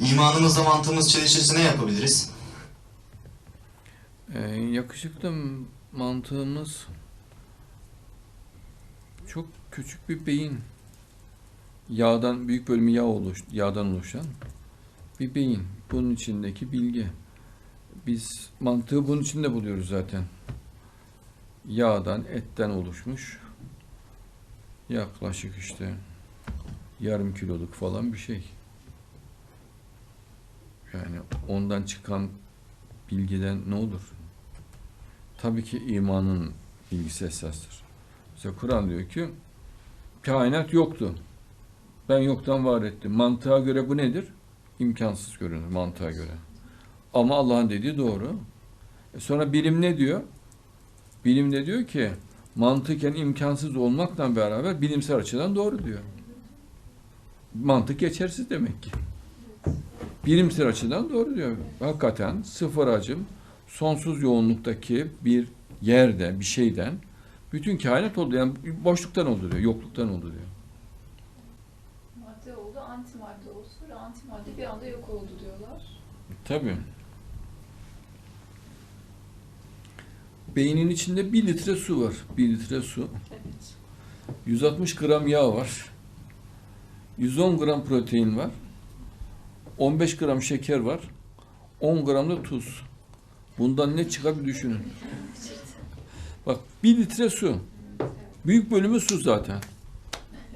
İmanımızla mantığımız çelişirse ne yapabiliriz? Ee, yakışıklı mantığımız çok küçük bir beyin. Yağdan büyük bölümü yağ oluş, yağdan oluşan bir beyin. Bunun içindeki bilgi. Biz mantığı bunun içinde buluyoruz zaten. Yağdan, etten oluşmuş. Yaklaşık işte yarım kiloluk falan bir şey. Yani ondan çıkan bilgiden ne olur? Tabii ki imanın bilgisi esastır. Mesela Kur'an diyor ki kainat yoktu. Ben yoktan var ettim. Mantığa göre bu nedir? İmkansız görünür mantığa göre. Ama Allah'ın dediği doğru. E sonra bilim ne diyor? Bilim de diyor ki mantıken imkansız olmakla beraber bilimsel açıdan doğru diyor. Mantık geçersiz demek ki. Bilimsel açıdan doğru diyor. Hakikaten sıfır hacim, sonsuz yoğunluktaki bir yerde, bir şeyden bütün kainat oldu. Yani boşluktan oldu diyor, yokluktan oldu diyor. Madde oldu, antimadde oldu. Sonra antimadde bir anda yok oldu diyorlar. Tabii. Beynin içinde bir litre su var. Bir litre su. Evet. 160 gram yağ var. 110 gram protein var. 15 gram şeker var. 10 gram da tuz. Bundan ne çıkar bir düşünün. Bak bir litre su. Büyük bölümü su zaten.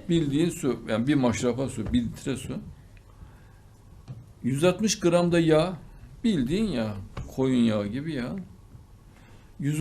Bildiğin su. Yani bir maşrafa su. Bir litre su. 160 gram da yağ. Bildiğin yağ. Koyun yağı gibi yağ.